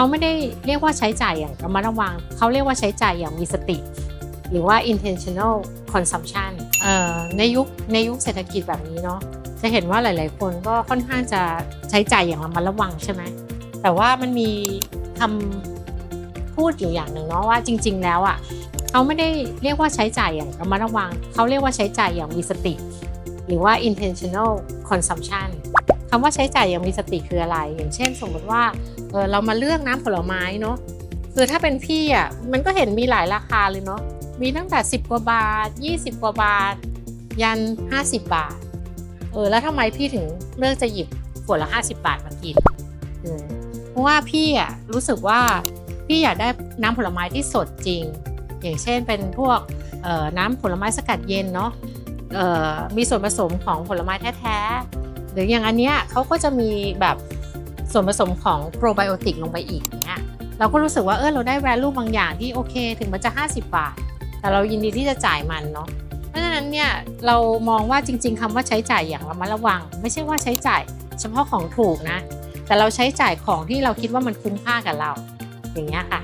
เขาไม่ได้เรียกว่าใช้จ่ายอย่างระมัดระวัง เขาเรียกว่าใช้จ่ายอย่างมีสติ หรือว่า intentional consumption ในยุคในยุคเศรษฐกิจแบบนี้เนาะจะเห็นว่าหลาย ๆ คนก็ค่อนข้างจะใช้จ่ายอย่างระมัดระวังใช่ไหมแต่ว่ามันมีคำพูดอยู่อย่างหนึ่งเนาะว่าจริง ๆ แล้วอะเขาไม่ได้เรียกว่าใช้จ่ายอย่างระมัดระวัง เขาเรียกว่าใช้จ่ายอย่างมีสติ หรือว่า intentional consumption คำว่าใช้จ่ายอย่างมีสติคืออะไร อย่างเช่น สมมติว่าเออเรามาเลือกน้ำผลไม้เนาะคือถ้าเป็นพี่อะมันก็เห็นมีหลายราคาเลยเนาะมีตั้งแต่ 10 กว่าบาท 20 กว่าบาท ยัน 50 บาทเออแล้วทำไมพี่ถึงเลือกจะหยิบขวดละ 50 บาทมากินเออเพราะว่าพี่อะรู้สึกว่าพี่อยากได้น้ำผลไม้ที่สดจริง อย่างเช่นเป็นพวกน้ำผลไม้สกัดเย็นเนาะมีส่วนผสมของผลไม้แท้ๆ หรืออย่างอันเนี้ยเขาก็จะมีแบบส่วนผสมของโปรไบโอติกลงไปอีกเงี้ยเราก็รู้สึกว่าเออเราได้ value บางอย่างที่โอเคถึงมันจะ 50 บาท แต่เรายินดีที่จะจ่ายมันเนาะเพราะฉะนั้นเนี่ยเรามองว่าจริง ๆคำว่าใช้จ่ายอย่างระมัดระวัง ไม่ใช่ว่าใช้จ่ายเฉพาะของถูกนะ แต่เราใช้จ่ายของที่เราคิดว่ามันคุ้มค่ากับเราอย่างเงี้ยค่ะ